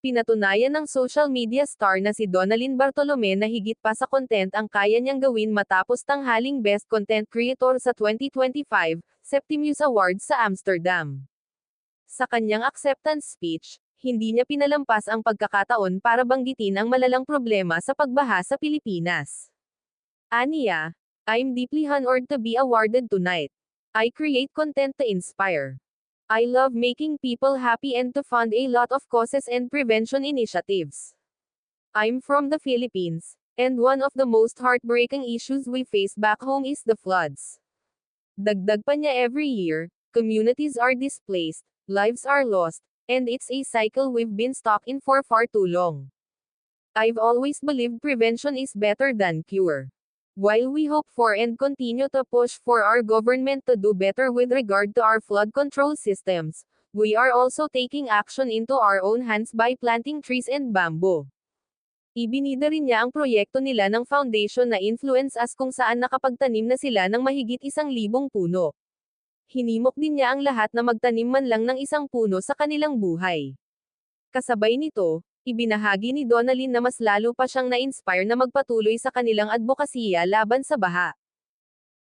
Pinatunayan ng social media star na si Donalyn Bartolome na higit pa sa content ang kaya niyang gawin matapos tanghaling Best Content Creator sa 2025 Septimius Awards sa Amsterdam. Sa kanyang acceptance speech, hindi niya pinalampas ang pagkakataon para banggitin ang malalang problema sa pagbaha sa Pilipinas. Aniya, I'm deeply honored to be awarded tonight. I create content to inspire. I love making people happy and to fund a lot of causes and prevention initiatives. I'm from the Philippines, and one of the most heartbreaking issues we face back home is the floods. Dagdag pa niya every year, communities are displaced, lives are lost, and it's a cycle we've been stuck in for far too long. I've always believed prevention is better than cure. While we hope for and continue to push for our government to do better with regard to our flood control systems, we are also taking action into our own hands by planting trees and bamboo. Ibinida rin niya ang proyekto nila ng foundation na Influence Us kung saan nakapagtanim na sila ng mahigit isang libong puno. Hinimok din niya ang lahat na magtanim man lang ng isang puno sa kanilang buhay. Kasabay nito, Ibinahagi ni Donalyn na mas lalo pa siyang na-inspire na magpatuloy sa kanilang advokasya laban sa baha.